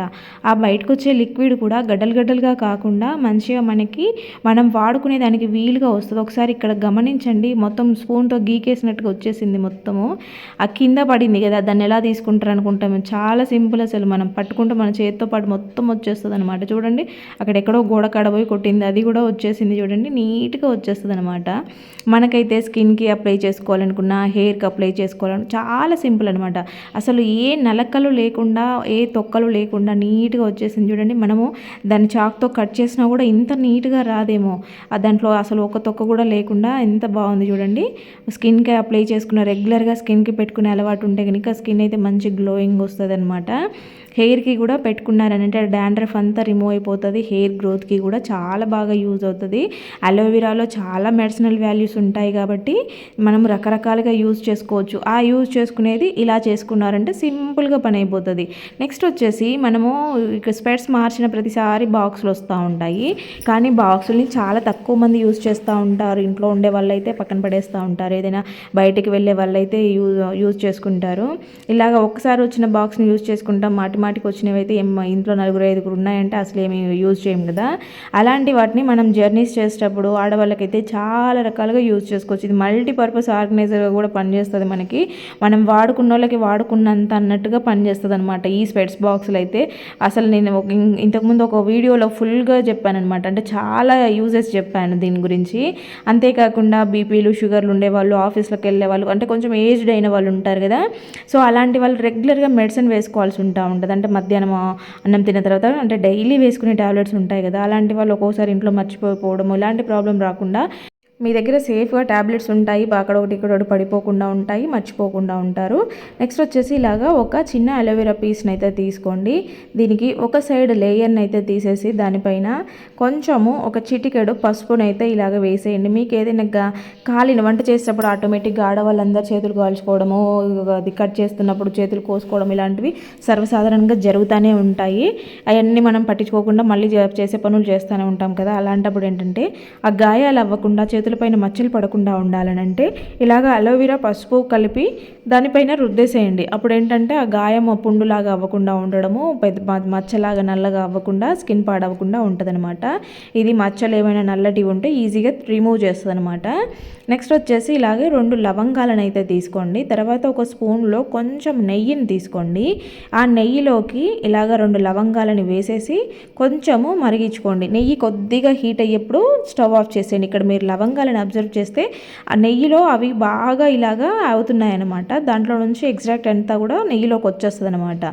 ఆ బయటకు వచ్చే లిక్విడ్ కూడా గడ్డలు గడ్డలుగా కాకుండా మంచిగా మనకి మనం వాడుకునే దానికి వీలుగా వస్తుంది. ఒకసారి ఇక్కడ గమనించండి మొత్తం స్పూన్తో గీకేసినట్టుగా వచ్చేసింది మొత్తము. ఆ కింద పడింది కదా దాన్ని ఎలా తీసుకుంటారు అనుకుంటాము చాలా సింపుల్ అసలు మనం పట్టుకుంటే మన చేతితో పాటు మొత్తం వచ్చేస్తుంది అనమాట చూడండి అక్కడ ఎక్కడో గోడ కడబోయి కొట్టింది అది కూడా వచ్చేసింది చూడండి నీట్గా వచ్చేస్తుంది అనమాట మనకైతే స్కిన్కి అప్లై చేసుకోవాలనుకున్నా హెయిర్కి అప్లై చేసుకోవాలని చాలా సింపుల్ అనమాట అసలు ఏ నలకలు లేకుండా ఏ తొక్కలు లేకుండా నీట్గా వచ్చేసింది చూడండి. మనము దాన్ని చాక్తో కట్ చేసినా కూడా ఇంత నీట్గా రాదేమో. దాంట్లో అసలు ఒక తొక్క కూడా లేకుండా ఎంత ఎంత బాగుంది చూడండి. స్కిన్కి అప్లై చేసుకున్న రెగ్యులర్గా స్కిన్కి పెట్టుకునే అలవాటు ఉంటే కనుక స్కిన్ అయితే మంచి గ్లోయింగ్ వస్తుంది అనమాట హెయిర్కి కూడా పెట్టుకున్నారనంటే డాండ్రఫ్ అంతా రిమూవ్ అయిపోతుంది. హెయిర్ గ్రోత్కి కూడా చాలా బాగా యూజ్ అవుతుంది. అలోవెరాలో చాలా మెడిసినల్ వాల్యూస్ ఉంటాయి కాబట్టి మనం రకరకాలుగా యూజ్ చేసుకోవచ్చు. ఆ యూజ్ చేసుకునేది ఇలా చేసుకున్నారంటే సింపుల్గా పని అయిపోతుంది. నెక్స్ట్ వచ్చేసి మనము ఇక స్పెట్స్ మార్చిన ప్రతిసారి బాక్సులు వస్తూ ఉంటాయి. కానీ బాక్సుల్ని చాలా తక్కువ మంది యూజ్ చేస్తూ ఉంటారు. ఇంట్లో ఉండే వాళ్ళైతే పక్కన పడేస్తూ ఉంటారు. ఏదైనా బయటికి వెళ్ళే వాళ్ళైతే యూజ్ యూజ్ చేసుకుంటారు. ఇలాగ ఒకసారి వచ్చిన బాక్స్ని యూజ్ చేసుకుంటాం. మాటి మాటికి వచ్చినవి అయితే ఏం ఇంట్లో నలుగురు ఐదుగురు ఉన్నాయంటే అసలు ఏమి యూజ్ చేయం కదా. అలాంటి వాటిని మనం జర్నీస్ చేసేటప్పుడు ఆడవాళ్ళకైతే చాలా రకాలుగా యూజ్ చేసుకోవచ్చు. ఇది మల్టీపర్పస్ ఆర్గనైజర్గా కూడా పనిచేస్తుంది మనకి. మనం వాడుకున్న వాళ్ళకి వాడుకున్నంత అన్నట్టుగా పనిచేస్తుంది అనమాట ఈ స్పెట్స్ బాక్సులు అయితే అసలు నేను ఇంతకుముందు ఒక వీడియోలో ఫుల్గా చెప్పాను అనమాట అంటే చాలా యూజెస్ చెప్పాను దీని గురించి. అంతేకాకుండా బీపీలు షుగర్లు ఉండేవాళ్ళు ఆఫీస్లోకి వెళ్ళే వాళ్ళు అంటే కొంచెం ఏజ్డ్ అయిన వాళ్ళు ఉంటారు కదా. సో అలాంటి వాళ్ళు రెగ్యులర్గా మెడిసిన్ వేసుకోవాల్సి ఉంటా ఉంటుంది. అంటే మధ్యాహ్నం అన్నం తిన్న తర్వాత అంటే డైలీ వేసుకునే టాబ్లెట్స్ ఉంటాయి కదా. అలాంటి వాళ్ళు ఒక్కోసారి ఇంట్లో మర్చిపోయిపోవడం ఇలాంటి ప్రాబ్లం రాకుండా మీ దగ్గర సేఫ్గా ట్యాబ్లెట్స్ ఉంటాయి అక్కడ ఒకటి ఇక్కడ ఒకటి పడిపోకుండా ఉంటాయి మర్చిపోకుండా ఉంటారు. నెక్స్ట్ వచ్చేసి ఇలాగా ఒక చిన్న అలోవెరా పీస్ని అయితే తీసుకోండి. దీనికి ఒక సైడ్ లేయర్ని అయితే తీసేసి దానిపైన కొంచెము ఒక చిటికెడు పసుపుని అయితే ఇలాగ వేసేయండి. మీకు ఏదైనా కాలిన వంట చేసేటప్పుడు ఆటోమేటిక్గా ఆడవాళ్ళందరూ చేతులు కాల్చుకోవడము అది కట్ చేస్తున్నప్పుడు చేతులు కోసుకోవడం ఇలాంటివి సర్వసాధారణంగా జరుగుతూనే ఉంటాయి. అవన్నీ మనం పట్టించుకోకుండా మళ్ళీ చేసే పనులు చేస్తూనే ఉంటాం కదా. అలాంటప్పుడు ఏంటంటే ఆ గాయాలు అవ్వకుండా చేతులు చేతులపైన మచ్చలు పడకుండా ఉండాలనంటే ఇలాగ అలోవెరా పసుపు కలిపి దానిపైన రుద్దేసేయండి. అప్పుడు ఏంటంటే ఆ గాయం పుండులాగా అవ్వకుండా ఉండడము పెద్ద మచ్చలాగా నల్లగా అవ్వకుండా స్కిన్ పాడవకుండా ఉంటుందన్నమాట ఇది మచ్చలు ఏమైనా నల్లటివి ఉంటే ఈజీగా రిమూవ్ చేస్తుంది అనమాట నెక్స్ట్ వచ్చేసి ఇలాగే రెండు లవంగాలను అయితే తీసుకోండి. తర్వాత ఒక స్పూన్లో కొంచెం నెయ్యిని తీసుకోండి. ఆ నెయ్యిలోకి ఇలాగ రెండు లవంగాలని వేసేసి కొంచెము మరిగించుకోండి. నెయ్యి కొద్దిగా హీట్ అయ్యేప్పుడు స్టవ్ ఆఫ్ చేసేయండి. ఇక్కడ మీరు లవంగ లవంగాలను అబ్జర్వ్ చేస్తే ఆ నెయ్యిలో అవి బాగా ఇలాగా అవుతున్నాయి అనమాట దాంట్లో నుంచి ఎగ్జాక్ట్ అంతా కూడా నెయ్యిలోకి వచ్చేస్తుంది అనమాట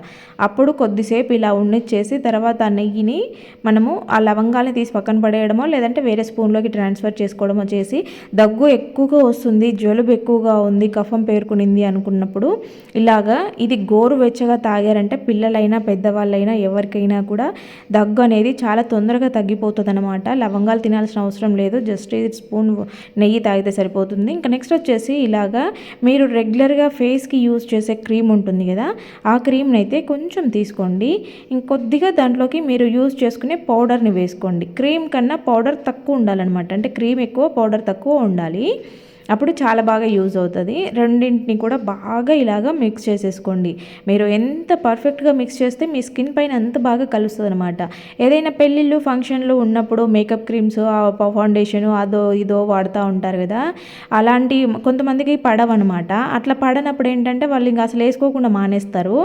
అప్పుడు కొద్దిసేపు ఇలా ఉండిచ్చేసి తర్వాత ఆ నెయ్యిని మనము ఆ లవంగాలని తీసి పక్కన పడేయడమో లేదంటే వేరే స్పూన్లోకి ట్రాన్స్ఫర్ చేసుకోవడమో చేసి దగ్గు ఎక్కువగా వస్తుంది జలుబు ఎక్కువగా ఉంది కఫం పేర్కొనింది అనుకున్నప్పుడు ఇలాగా ఇది గోరు వెచ్చగా తాగారంటే పిల్లలైనా పెద్దవాళ్ళైనా ఎవరికైనా కూడా దగ్గు అనేది చాలా తొందరగా తగ్గిపోతుంది అనమాట లవంగాలు తినాల్సిన అవసరం లేదు. జస్ట్ స్పూన్ నెయ్యి తాగితే సరిపోతుంది. ఇంకా నెక్స్ట్ వచ్చేసి ఇలాగా మీరు రెగ్యులర్గా ఫేస్కి యూజ్ చేసే క్రీమ్ ఉంటుంది కదా ఆ క్రీమ్ని అయితే కొంచెం తీసుకోండి. ఇంకొద్దిగా దాంట్లోకి మీరు యూజ్ చేసుకునే పౌడర్ని వేసుకోండి. క్రీమ్ కన్నా పౌడర్ తక్కువ ఉండాలన్నమాట. అంటే క్రీమ్ ఎక్కువ పౌడర్ తక్కువ ఉండాలి. అప్పుడు చాలా బాగా యూజ్ అవుతుంది. రెండింటిని కూడా బాగా ఇలాగా మిక్స్ చేసేసుకోండి. మీరు ఎంత పర్ఫెక్ట్గా మిక్స్ చేస్తే మీ స్కిన్ పైన అంత బాగా కలుస్తుంది అనమాట ఏదైనా పెళ్ళిళ్ళు ఫంక్షన్లు ఉన్నప్పుడు మేకప్ క్రీమ్స్ ఫౌండేషన్ అదో ఇదో వాడుతూ ఉంటారు కదా అలాంటి కొంతమందికి పడవన్నమాట. అట్లా పడనప్పుడు ఏంటంటే వాళ్ళు ఇంకా అసలు వేసుకోకుండా మానేస్తారు.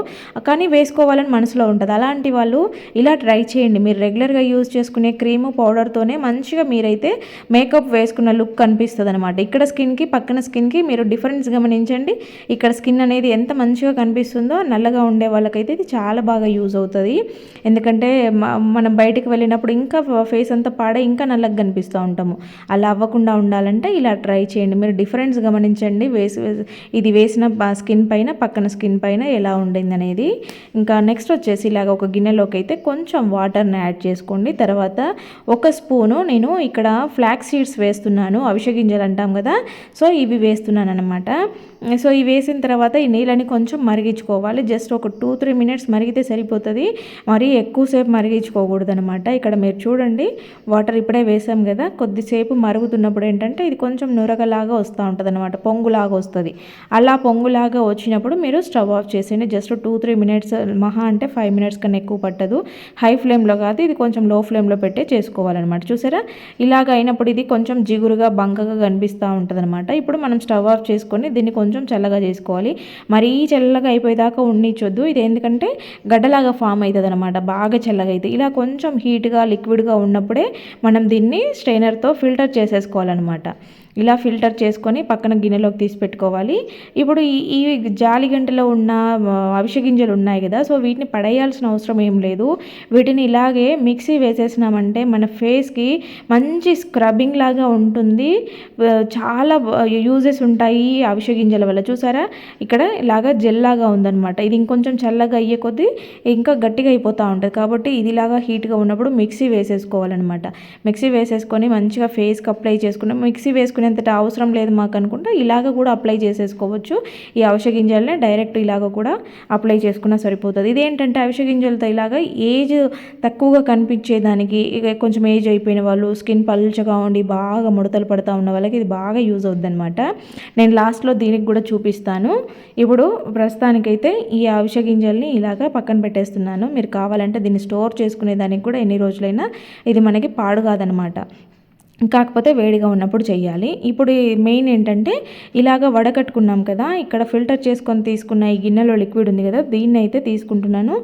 కానీ వేసుకోవాలని మనసులో ఉంటుంది. అలాంటి వాళ్ళు ఇలా ట్రై చేయండి. మీరు రెగ్యులర్గా యూజ్ చేసుకునే క్రీము పౌడర్తోనే మంచిగా మీరైతే మేకప్ వేసుకున్న లుక్ కనిపిస్తుంది అనమాట ఇక్కడ స్కిన్ స్కిన్కి పక్కన స్కిన్కి మీరు డిఫరెన్స్ గమనించండి. ఇక్కడ స్కిన్ అనేది ఎంత మంచిగా కనిపిస్తుందో నల్లగా ఉండే వాళ్ళకైతే ఇది చాలా బాగా యూజ్ అవుతుంది. ఎందుకంటే మనం బయటికి వెళ్ళినప్పుడు ఇంకా ఫేస్ అంతా పాడే ఇంకా నల్లగా కనిపిస్తూ ఉంటాము. అలా అవ్వకుండా ఉండాలంటే ఇలా ట్రై చేయండి. మీరు డిఫరెన్స్ గమనించండి. వేసి ఇది వేసిన స్కిన్ పైన పక్కన స్కిన్ పైన ఎలా ఉండింది అనేది. ఇంకా నెక్స్ట్ వచ్చేసి ఇలాగ ఒక గిన్నెలోకి అయితే కొంచెం వాటర్ని యాడ్ చేసుకోండి. తర్వాత ఒక స్పూను నేను ఇక్కడ ఫ్లాక్ సీడ్స్ వేస్తున్నాను. అవిష గింజలు అంటాం కదా సో ఇవి వేస్తున్నాను అనమాట సో ఇవి వేసిన తర్వాత ఈ నీళ్ళని కొంచెం మరిగించుకోవాలి. జస్ట్ ఒక టూ త్రీ మినిట్స్ మరిగితే సరిపోతుంది. మరీ ఎక్కువసేపు మరిగించుకోకూడదు అనమాట ఇక్కడ మీరు చూడండి వాటర్ ఇప్పుడే వేసాం కదా. కొద్దిసేపు మరుగుతున్నప్పుడు ఏంటంటే ఇది కొంచెం నురగలాగా వస్తూ ఉంటుంది అనమాట పొంగులాగా వస్తుంది. అలా పొంగులాగా వచ్చినప్పుడు మీరు స్టవ్ ఆఫ్ చేసేయండి. జస్ట్ టూ త్రీ మినిట్స్ మహా అంటే ఫైవ్ మినిట్స్ కన్నా ఎక్కువ పట్టదు. హై ఫ్లేమ్లో కాదు ఇది కొంచెం లో ఫ్లేమ్లో పెట్టే చేసుకోవాలన్నమాట. చూసారా? ఇలాగ అయినప్పుడు ఇది కొంచెం జిగురుగా బంకగా కనిపిస్తూ ఉంటుంది అనమాట ఇప్పుడు మనం స్టవ్ ఆఫ్ చేసుకొని దీన్ని కొంచెం చల్లగా చేసుకోవాలి. మరీ చల్లగా అయిపోయేదాకా ఉండిచ్చొద్దు ఇది ఎందుకంటే గడ్డలాగా ఫామ్ అవుతుంది అనమాట బాగా చల్లగా అయితే ఇలా కొంచెం హీట్గా లిక్విడ్గా ఉన్నప్పుడే మనం దీన్ని స్ట్రైనర్తో ఫిల్టర్ చేసేసుకోవాలన్నమాట. ఇలా ఫిల్టర్ చేసుకొని పక్కన గిన్నెలోకి తీసి పెట్టుకోవాలి. ఇప్పుడు ఈ ఈ జాలి గంటలో ఉన్న అవిష గింజలు ఉన్నాయి కదా సో వీటిని పడేయాల్సిన అవసరం ఏం లేదు. వీటిని ఇలాగే మిక్సీ వేసేసినామంటే మన ఫేస్కి మంచి స్క్రబ్బింగ్ లాగా ఉంటుంది. చాలా యూజెస్ ఉంటాయి అవిష గింజల వల్ల. చూసారా? ఇక్కడ ఇలాగా జెల్ లాగా ఉందనమాట ఇది ఇంకొంచెం చల్లగా అయ్యే కొద్దీ ఇంకా గట్టిగా అయిపోతూ ఉంటుంది. కాబట్టి ఇదిలాగా హీట్గా ఉన్నప్పుడు మిక్సీ వేసేసుకోవాలన్నమాట. మిక్సీ వేసేసుకొని మంచిగా ఫేస్కి అప్లై చేసుకున్నాం. మిక్సీ వేసుకునేంత అవసరం లేదు మాకు అనుకుంటే ఇలాగ కూడా అప్లై చేసేసుకోవచ్చు. ఈ అవిష గింజలనే డైరెక్ట్ ఇలాగ కూడా అప్లై చేసుకున్నా సరిపోతుంది. ఇదేంటంటే అవిష గింజలతో ఇలాగ ఏజ్ తక్కువగా కనిపించేదానికి ఇక కొంచెం ఏజ్ అయిపోయిన వాళ్ళు స్కిన్ పల్చగా ఉండి బాగా ముడతలు పడతా ఉన్న వాళ్ళకి ఇది బాగా యూజ్ అవుద్ది అనమాట నేను లాస్ట్లో దీనికి కూడా చూపిస్తాను. ఇప్పుడు ప్రస్తుతానికైతే ఈ అవిష గింజల్ని ఇలాగ పక్కన పెట్టేస్తున్నాను. మీరు కావాలంటే దీన్ని స్టోర్ చేసుకునే దానికి కూడా ఎన్ని రోజులైనా ఇది మనకి పాడు కాదనమాట కాకపోతే వేడిగా ఉన్నప్పుడు చేయాలి ఇప్పుడు మెయిన్ ఏంటంటే ఇలాగ వడకట్టుకున్నాం కదా ఇక్కడ ఫిల్టర్ చేసుకొని తీసుకున్న ఈ గిన్నెలో లిక్విడ్ ఉంది కదా దీన్ని అయితే తీసుకుంటున్నాను.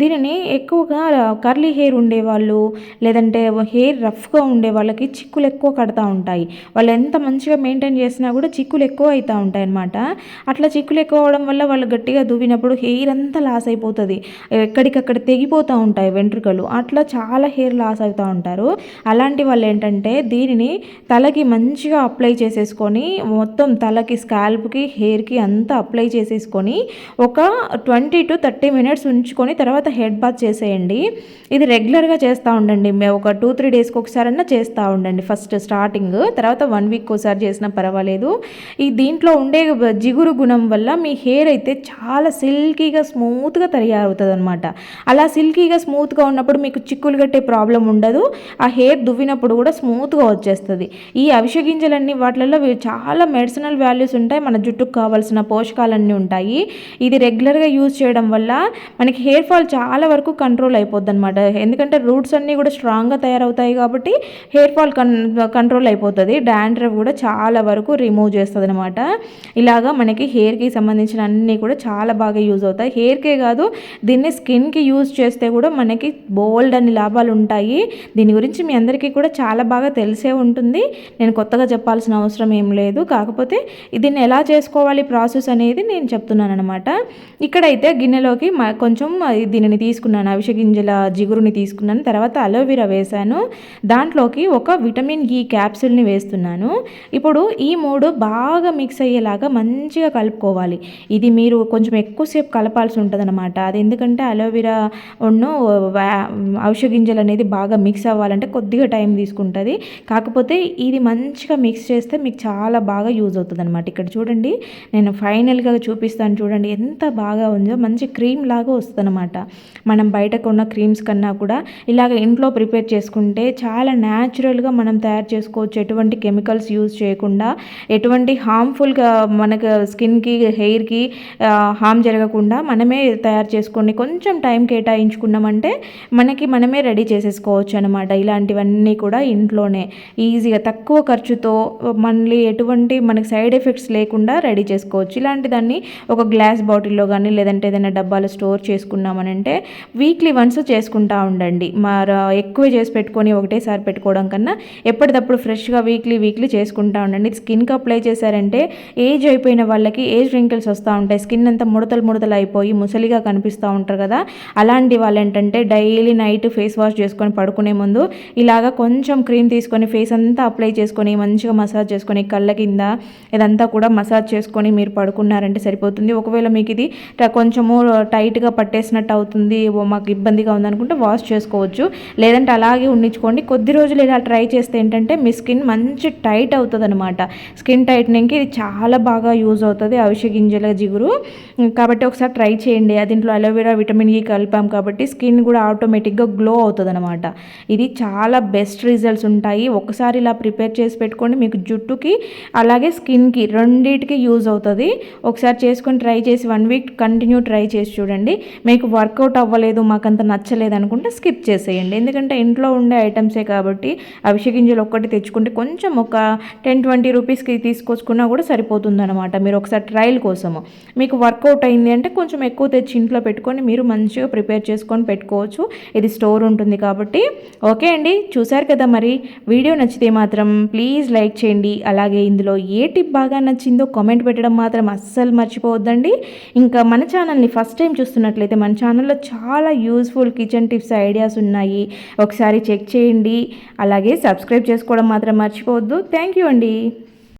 దీనిని ఎక్కువగా కర్లీ హెయిర్ ఉండే వాళ్ళు లేదంటే హెయిర్ రఫ్గా ఉండే వాళ్ళకి చిక్కులు ఎక్కువ కడతా ఉంటాయి. వాళ్ళు ఎంత మంచిగా మెయింటైన్ చేసినా కూడా చిక్కులు ఎక్కువ అవుతూ ఉంటాయి అన్నమాట. అట్లా చిక్కులు ఎక్కువ అవడం వల్ల వాళ్ళు గట్టిగా దువ్వినప్పుడు హెయిర్ అంతా లాస్ అయిపోతుంది. ఎక్కడికక్కడ తెగిపోతూ ఉంటాయి వెంట్రుకలు. అట్లా చాలా హెయిర్ లాస్ అవుతూ ఉంటారు. అలాంటి వాళ్ళు ఏంటంటే దీనిని తలకి మంచిగా అప్లై చేసేసుకొని మొత్తం తలకి స్కాల్ప్కి హెయిర్కి అంతా అప్లై చేసేసుకొని ఒక ట్వంటీ టు థర్టీ మినిట్స్ ఉంచుకొని తర్వాత హెడ్ బాత్ చేసేయండి. ఇది రెగ్యులర్గా చేస్తూ ఉండండి. ఒక టూ త్రీ డేస్కి ఒకసారన్నా చేస్తూ ఉండండి. ఫస్ట్ స్టార్టింగ్ తర్వాత వన్ వీక్ ఒకసారి చేసినా పర్వాలేదు. ఈ దీంట్లో ఉండే జిగురు గుణం వల్ల మీ హెయిర్ అయితే చాలా సిల్కీగా స్మూత్గా తయారవుతుంది అనమాట అలా సిల్కీగా స్మూత్గా ఉన్నప్పుడు మీకు చిక్కులు కట్టే ప్రాబ్లం ఉండదు. ఆ హెయిర్ దువ్వినప్పుడు కూడా స్మూత్గా వచ్చేస్తుంది. ఈ అవిష గింజలన్నీ వాటిలలో చాలా మెడిసినల్ వాల్యూస్ ఉంటాయి. మన జుట్టుకు కావాల్సిన పోషకాలన్నీ ఉంటాయి. ఇది రెగ్యులర్గా యూజ్ చేయడం వల్ల మనకి హెయిర్ ఫాల్ చాలా వరకు కంట్రోల్ అయిపోద్ది అనమాట ఎందుకంటే రూట్స్ అన్నీ కూడా స్ట్రాంగ్గా తయారవుతాయి కాబట్టి హెయిర్ ఫాల్ కన్ కంట్రోల్ అయిపోతుంది. డాండ్రఫ్ కూడా చాలా వరకు రిమూవ్ చేస్తుంది అనమాట ఇలాగా మనకి హెయిర్కి సంబంధించిన అన్నీ కూడా చాలా బాగా యూజ్ అవుతాయి. హెయిర్కే కాదు దీన్ని స్కిన్కి యూజ్ చేస్తే కూడా మనకి బోల్డ్ అన్ని లాభాలు ఉంటాయి. దీని గురించి మీ అందరికీ కూడా చాలా బాగా తెలుసు. తెలిసే ఉంటుంది. నేను కొత్తగా చెప్పాల్సిన అవసరం ఏం లేదు. కాకపోతే దీన్ని ఎలా చేసుకోవాలి ప్రాసెస్ అనేది నేను చెప్తున్నాను అనమాట ఇక్కడైతే గిన్నెలోకి కొంచెం దీనిని తీసుకున్నాను. అవిష గింజల జిగురుని తీసుకున్నాను. తర్వాత అలోవెరా వేశాను. దాంట్లోకి ఒక విటమిన్ ఈ క్యాప్సిల్ని వేస్తున్నాను. ఇప్పుడు ఈ మూడు బాగా మిక్స్ అయ్యేలాగా మంచిగా కలుపుకోవాలి. ఇది మీరు కొంచెం ఎక్కువసేపు కలపాల్సి ఉంటుంది అనమాట అది ఎందుకంటే అలోవెరా ఉన్న ఔషధ గింజలు అనేది బాగా మిక్స్ అవ్వాలంటే కొద్దిగా టైం తీసుకుంటుంది. కాకపోతే ఇది మంచిగా మిక్స్ చేస్తే మీకు చాలా బాగా యూజ్ అవుతుంది అనమాట ఇక్కడ చూడండి నేను ఫైనల్గా చూపిస్తాను చూడండి ఎంత బాగా ఉందో మంచి క్రీమ్ లాగా వస్తుంది అనమాట మనం బయట ఉన్న క్రీమ్స్ కన్నా కూడా ఇలాగ ఇంట్లో ప్రిపేర్ చేసుకుంటే చాలా న్యాచురల్గా మనం తయారు చేసుకోవచ్చు. ఎటువంటి కెమికల్స్ యూజ్ చేయకుండా ఎటువంటి హార్మ్ఫుల్గా మనకు స్కిన్కి హెయిర్కి హామ్ జరగకుండా మనమే తయారు చేసుకొని కొంచెం టైం కేటాయించుకున్నామంటే మనకి మనమే రెడీ చేసేసుకోవచ్చు అనమాట ఇలాంటివన్నీ కూడా ఇంట్లోనే. ఈజీగా తక్కువ ఖర్చుతో మళ్ళీ ఎటువంటి మనకి సైడ్ ఎఫెక్ట్స్ లేకుండా రెడీ చేసుకోవచ్చు. ఇలాంటి దాన్ని ఒక గ్లాస్ బాటిల్లో కానీ లేదంటే ఏదైనా డబ్బాలో స్టోర్ చేసుకున్నామనంటే వీక్లీ వన్స్ చేసుకుంటా ఉండండి. మరి ఎక్కువ చేసి పెట్టుకొని ఒకటేసారి పెట్టుకోవడం కన్నా ఎప్పటికప్పుడు ఫ్రెష్గా వీక్లీ వీక్లీ చేసుకుంటా ఉండండి. స్కిన్కి అప్లై చేశారంటే ఏజ్ అయిపోయిన వాళ్ళకి ఏజ్ రింకిల్స్ వస్తూ ఉంటాయి. స్కిన్ అంతా ముడతలు ముడతలు అయిపోయి ముసలిగా కనిపిస్తూ ఉంటారు కదా. అలాంటి వాళ్ళు ఏంటంటే డైలీ నైట్ ఫేస్ వాష్ చేసుకొని పడుకునే ముందు ఇలాగా కొంచెం క్రీమ్ తీసుకొని ఫేస్ అంతా అప్లై చేసుకొని మంచిగా మసాజ్ చేసుకొని కళ్ళ కింద ఇదంతా కూడా మసాజ్ చేసుకొని మీరు పడుకున్నారంటే సరిపోతుంది. ఒకవేళ మీకు ఇది కొంచెము టైట్గా పట్టేసినట్టు అవుతుంది మాకు ఇబ్బందిగా ఉందనుకుంటే వాష్ చేసుకోవచ్చు. లేదంటే అలాగే ఉండించుకోండి కొద్ది రోజులు ఇలా ట్రై చేస్తే ఏంటంటే మీ స్కిన్ మంచి టైట్ అవుతుంది అనమాట స్కిన్ టైట్నింగ్కి ఇది చాలా బాగా యూజ్ అవుతుంది. అవిష గింజల జిగురు. కాబట్టి ఒకసారి ట్రై చేయండి. దీంట్లో అలోవెరా విటమిన్ ఈ కలిపాం కాబట్టి స్కిన్ కూడా ఆటోమేటిక్గా గ్లో అవుతుంది అనమాట ఇది చాలా బెస్ట్ రిజల్ట్స్ ఉంటాయి. ఒకసారి ఇలా ప్రిపేర్ చేసి పెట్టుకోండి. మీకు జుట్టుకి అలాగే స్కిన్కి రెండింటికి యూజ్ అవుతుంది. ఒకసారి చేసుకొని ట్రై చేసి వన్ వీక్ కంటిన్యూ ట్రై చేసి చూడండి. మీకు వర్కౌట్ అవ్వలేదు మాకంత నచ్చలేదు అనుకుంటే స్కిప్ చేసేయండి. ఎందుకంటే ఇంట్లో ఉండే ఐటమ్సే కాబట్టి అవిష గింజలు ఒక్కటి తెచ్చుకుంటే కొంచెం ఒక టెన్ ట్వంటీ రూపీస్కి తీసుకొచ్చుకున్నా కూడా సరిపోతుంది అనమాట మీరు ఒకసారి ట్రయల్ కోసము. మీకు వర్కౌట్ అయింది అంటే కొంచెం ఎక్కువ తెచ్చి ఇంట్లో పెట్టుకొని మీరు మంచిగా ప్రిపేర్ చేసుకొని పెట్టుకోవచ్చు. ఇది స్టోర్ ఉంటుంది కాబట్టి. ఓకే అండి. చూసారు కదా మరి? వీ వీడియో నచ్చితే మాత్రం ప్లీజ్ లైక్ చేయండి. అలాగే ఇందులో ఏ టిప్ బాగా నచ్చిందో కామెంట్ పెట్టడం మాత్రం అస్సలు మర్చిపోవద్దండి. ఇంకా మన ఛానల్ని ఫస్ట్ టైం చూస్తున్నట్లయితే మన ఛానల్లో చాలా యూస్ఫుల్ కిచెన్ టిప్స్ ఐడియాస్ ఉన్నాయి. ఒకసారి చెక్ చేయండి. అలాగే సబ్స్క్రైబ్ చేసుకోవడం మాత్రం మర్చిపోవద్దు. థ్యాంక్ యూ అండి.